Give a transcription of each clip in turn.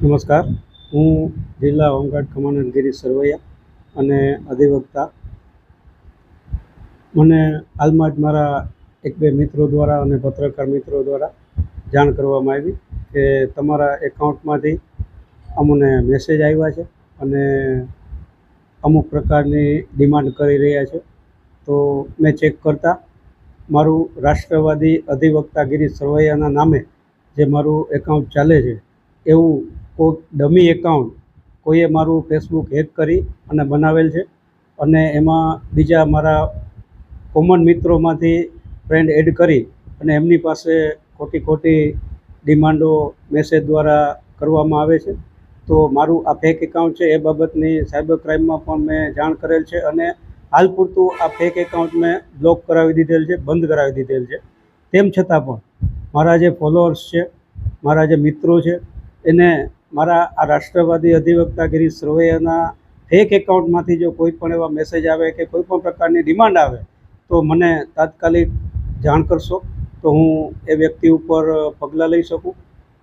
નમસ્કાર. હું જિલ્લા હોમગાર્ડ કમાન્ડર ગિરીશ સરવૈયા અને અધિવક્તા. મને હાલમાં જ મારા એક બે મિત્રો દ્વારા અને પત્રકાર મિત્રો દ્વારા જાણ કરવામાં આવી કે તમારા એકાઉન્ટમાંથી અમને મેસેજ આવ્યા છે અને અમુક પ્રકારની ડિમાન્ડ કરી રહ્યા છે. તો મેં ચેક કરતાં મારું રાષ્ટ્રવાદી અધિવક્તા ગિરીશ સરવૈયાના નામે જે મારું એકાઉન્ટ ચાલે છે, એવું કોઈક ડમી એકાઉન્ટ કોઈએ મારું ફેસબુક હેક કરી અને બનાવેલ છે. અને એમાં બીજા મારા કોમન મિત્રોમાંથી ફ્રેન્ડ એડ કરી અને એમની પાસે ખોટી ખોટી ડિમાન્ડો મેસેજ દ્વારા કરવામાં આવે છે. તો મારું આ ફેક એકાઉન્ટ છે એ બાબતની સાયબર ક્રાઇમમાં પણ મેં જાણ કરેલ છે અને હાલ પૂરતું આ ફેક એકાઉન્ટ મેં બ્લોક કરાવી દીધેલ છે, બંધ કરાવી દીધેલ છે. તેમ છતાં પણ મારા જે ફોલોઅર્સ છે, મારા જે મિત્રો છે, એને મારા આ રાષ્ટ્રવાદી અધિવક્તા ગિરીશ સરવૈયાના ફેક એકાઉન્ટમાંથી જો કોઈ પણ એવા મેસેજ આવે કે કોઈ પણ પ્રકારની ડિમાન્ડ આવે, તો મને તાત્કાલિક જાણ કરશો. તો હું એ વ્યક્તિ ઉપર પગલાં લઈ શકું.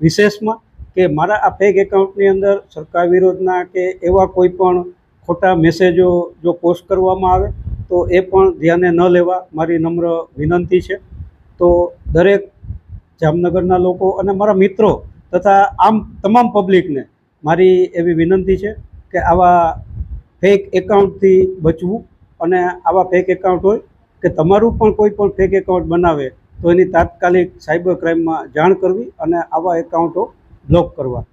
વિશેષમાં કે મારા આ ફેક એકાઉન્ટની અંદર સરકાર વિરોધના કે એવા કોઈ પણ ખોટા મેસેજો જો પોસ્ટ કરવામાં આવે, તો એ પણ ધ્યાને ન લેવા મારી નમ્ર વિનંતી છે. તો દરેક જામનગરના લોકો અને મારા મિત્રો તથા આમ તમામ પબ્લિકને મારી એવી વિનંતી છે કે આવા ફેક એકાઉન્ટથી બચવું અને આવા ફેક એકાઉન્ટ હોય કે તમારું પણ કોઈ પણ ફેક એકાઉન્ટ બનાવે તો એની તાત્કાલિક સાયબર ક્રાઇમમાં જાણ કરવી અને આવા એકાઉન્ટો બ્લોક કરવા.